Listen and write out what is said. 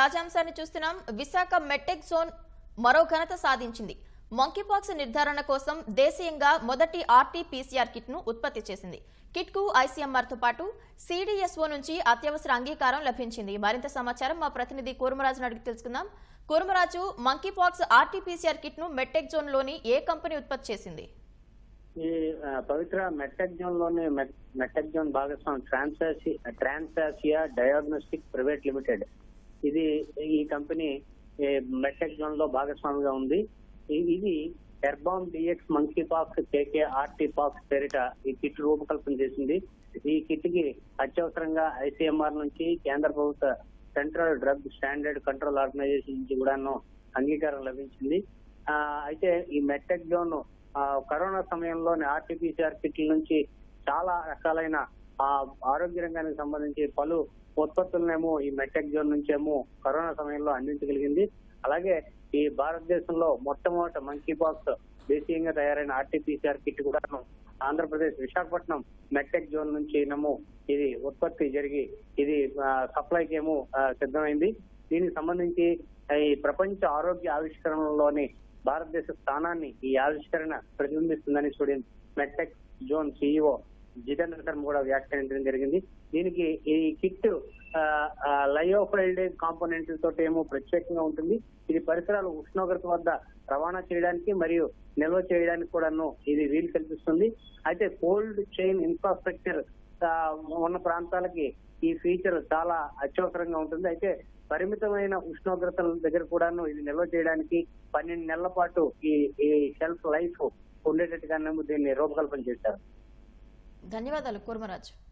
తాజాంశాన్ని చూస్తున్నాం. Visakha MedTech zone మరో ఘనత సాధించింది. మంకీపాక్స్ నిర్ధారణ కోసం దేశీయంగా మొదటి ఆర్టీ పీసీఆర్ కిట్ను ఉత్పత్తి చేసింది. కిట్కు ఐసీఎంఆర్తో పాటు సిడిఎస్ఓ నుంచి అత్యవసర అంగీకారం లభించింది. మరింత సమాచారం మా ప్రతినిధి కూర్మరాజును అడిగి తెలుసుకుందాం. కూర్మరాజు మంకీపాక్స్ ఆర్టీపీసీఆర్ కిట్ను మెట్టెక్ జోన్లోని ఏ కంపెనీ ఉత్పత్తి చేసింది? ఈ పవిత్ర మెట్టెక్ జోన్లోని మెట్టెక్ జోన్ భాగస్వామి ట్రాన్సాసి ట్రాన్సాసియా డయాగ్నోస్టిక్ ప్రైవేట్ లిమిటెడ్. ఇది ఈ కంపెనీ ఈ జోన్లో భాగస్వామిగా ఉంది. ఇది ఎర్బామ్ డిఎక్స్ మంకీ పాక్స్ కేకే ఆర్టీ పాక్స్ పేరిట ఈ కిట్ రూపకల్పన చేసింది. ఈ కిట్కి అత్యవసరంగా ఐసీఎంఆర్ నుంచి కేంద్ర ప్రభుత్వ central drug standard control organisation నుంచి కూడాను అంగీకారం లభించింది. ఆ, అయితే ఈ మెట్టెక్ జోన్ కరోనా సమయంలోని ఆర్టీపీసీఆర్ కిట్ల నుంచి చాలా రకాలైన ఆ ఆరోగ్య రంగానికి సంబంధించి పలు ఉత్పత్తులనేమో ఈ మెట్టెక్ జోన్ నుంచేమో కరోనా సమయంలో అందించగలిగింది. అలాగే ఈ భారతదేశంలో మొట్టమొదట మంకీ పాక్స్ దేశీయంగా తయారైన ఆర్టీపీసీఆర్ కిట్ కూడా ఆంధ్రప్రదేశ్ విశాఖపట్నం మెట్టెక్ జోన్ నుంచి ఏమో ఇది ఉత్పత్తి జరిగి ఇది సప్లైకి ఏమో సిద్ధమైంది. దీనికి సంబంధించి ఈ ప్రపంచ ఆరోగ్య ఆవిష్కరణలోని భారతదేశ స్థానాన్ని ఈ ఆవిష్కరణ ప్రతిబింబిస్తుందని student medtech zone CEO Jitendra Sharma కూడా వ్యాఖ్యానించడం జరిగింది. దీనికి ఈ కిట్ లయోఫైల్డ్ కాంపోనెంట్ తోటి ఏమో ప్రత్యేకంగా ఉంటుంది. ఇది పరిసరాలు ఉష్ణోగ్రత వద్ద రవాణా చేయడానికి మరియు నిల్వ చేయడానికి కూడాను ఇది వీలు కల్పిస్తుంది. అయితే కోల్డ్ చైన్ ఇన్ఫ్రాస్ట్రక్చర్ ఉన్న ప్రాంతాలకి ఈ ఫీచర్ చాలా అత్యవసరంగా ఉంటుంది. అయితే పరిమితమైన ఉష్ణోగ్రతల దగ్గర కూడాను ఇది నిల్వ చేయడానికి పన్నెండు నెలల పాటు ఈ ఈ షెల్ఫ్ లైఫ్ ఉండేటట్టుగా దీన్ని రూపకల్పన చేశారు. ధన్యవాదాలు కూర్మరాజు.